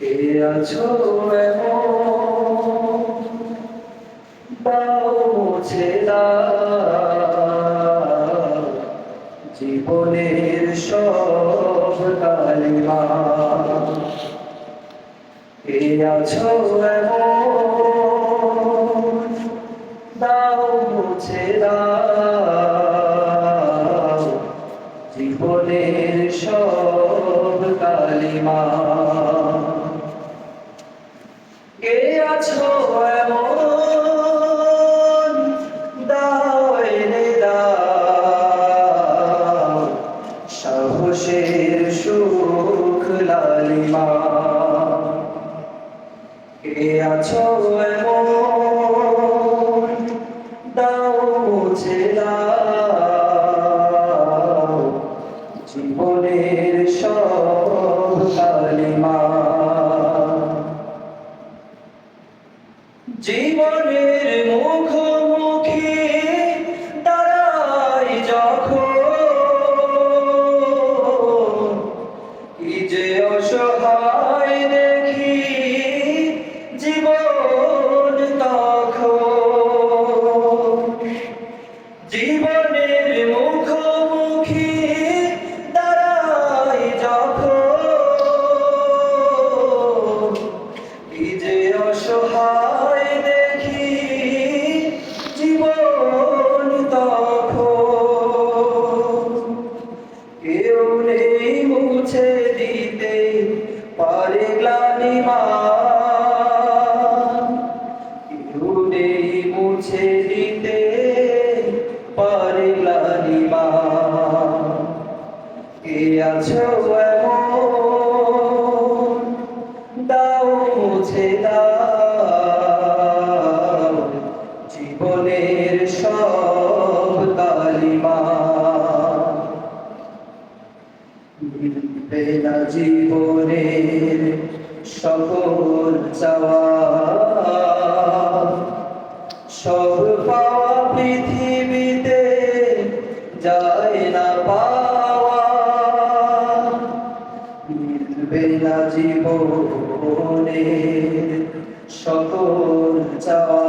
কে আছো এমন? মুছে জীবনের সব কালিমা। কে আছো এমন? দাও মুছে জীবনের সব কালিমা কে আছো এমন দাও এনে দাও সাহসের সুখ লালিমা কে আছো এমন? দাও মুছে জীবনের সব কালিমা মুছে দিতে পারে গ্লানিমা মুছে দিতে পারে গ্লানিমা কে আছো এমন? দাও মুছে দাও জীবনের সকল চাওয়া। সব পাওয়া পৃথিবীতে যায় না পাওয়া। মিলবে না জীবনের সকল চাওয়া।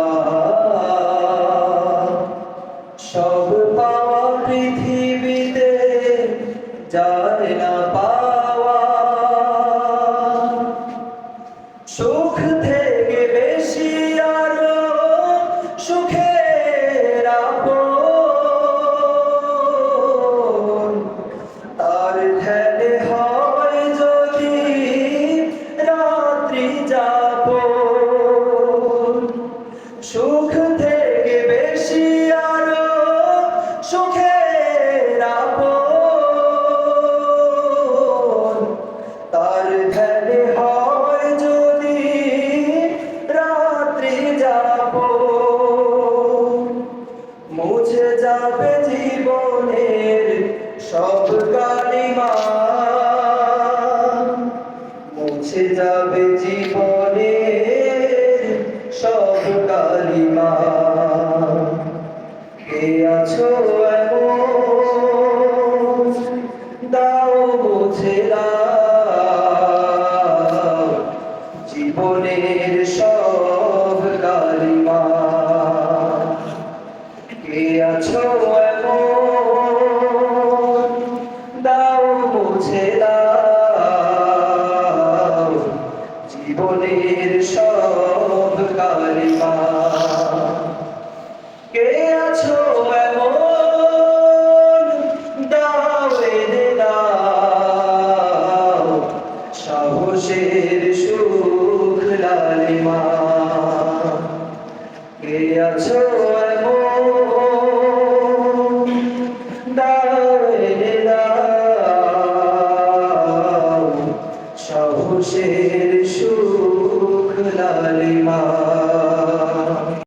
মুছে যাবে জীবনের সব কালিমা। কে দাও জীবনের সব কালিমা। আছো জীবনের সব কালিমা কে আছো এমন? দাওয়ে দাও। সাহসের সুখ লালিমা। কে আছো এমন? দাওয়ে দাও। সাহসের সুখ কালিমা